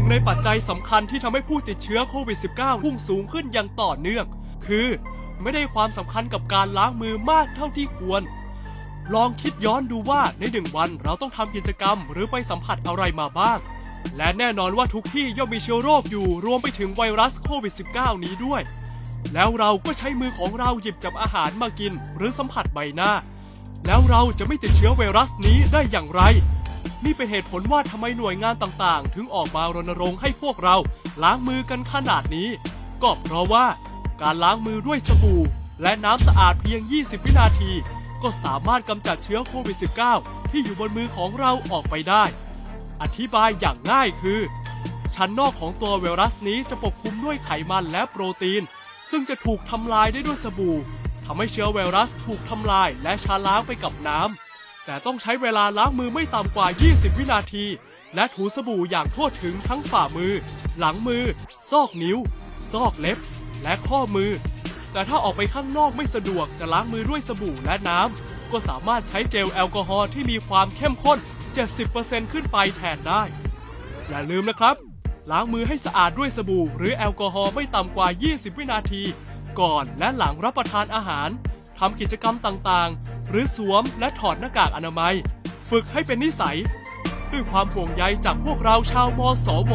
นึ่งในปัจจัยสำคัญที่ทำให้ผู้ติดเชื้อโควิด -19 พุ่งสูงขึ้นอย่างต่อเนื่อง คือ ไม่ได้ความสำคัญกับการล้างมือมากเท่าที่ควร ลองคิดย้อนดูว่าในหนึ่งวันเราต้องทำกิจกรรมหรือไปสัมผัสอะไรมาบ้าง และแน่นอนว่าทุกที่ย่อมมีเชื้อโรคอยู่รวมไปถึงไวรัสโควิด -19 นี้ด้วย แล้วเราก็ใช้มือของเราหยิบจับอาหารมากิน หรือสัมผัสใบหน้า แล้วเราจะไม่ติดเชื้อไวรัสนี้ได้อย่างไร นี่เป็นเหตุผลว่าทำไมหน่วยงานต่างๆ ถึงออกมารณรงค์ให้พวกเรา ล้างมือกันขนาดนี้ ก็เพราะว่า การล้างมือด้วยสบู่ และน้ำสะอาดเพียง 20 วินาที ก็สามารถกำจัดเชื้อโควิด -19 ที่อยู่บนมือของเราออกไปได้ อธิบายอย่างง่ายคือ ชั้นนอกของตัวไวรัสนี้จะปกคลุมด้วยไขมันและโปรตีน ซึ่งจะถูกทำลายได้ด้วยสบู่ทำให้เชื้อไวรัสถูกทำลายและชาล้างไปกับน้ำ แต่ต้องใช้เวลาล้างมือไม่ต่ำกว่า 20 วินาที และถูสบู่อย่างทั่วถึงทั้งฝ่ามือ หลังมือ ซอกนิ้ว ซอกเล็บ และข้อมือ แต่ถ้าออกไปข้างนอกไม่สะดวกจะล้างมือด้วยสบู่และน้ำ ก็สามารถใช้เจลแอลกอฮอล์ที่มีความเข้มข้น 70%ขึ้นไปแทนได้ อย่าลืมนะครับ ล้างมือให้สะอาดด้วยสบู่ หรือแอลกอฮอล์ไม่ต่ำกว่า 20 วินาที ก่อนและหลังรับประทานอาหาร ทำกิจกรรมต่างๆ หรือสวมและถอดหน้ากากอนามัย ฝึกให้เป็นนิสัย ด้วยความห่วงใยจากพวกเราชาวมสว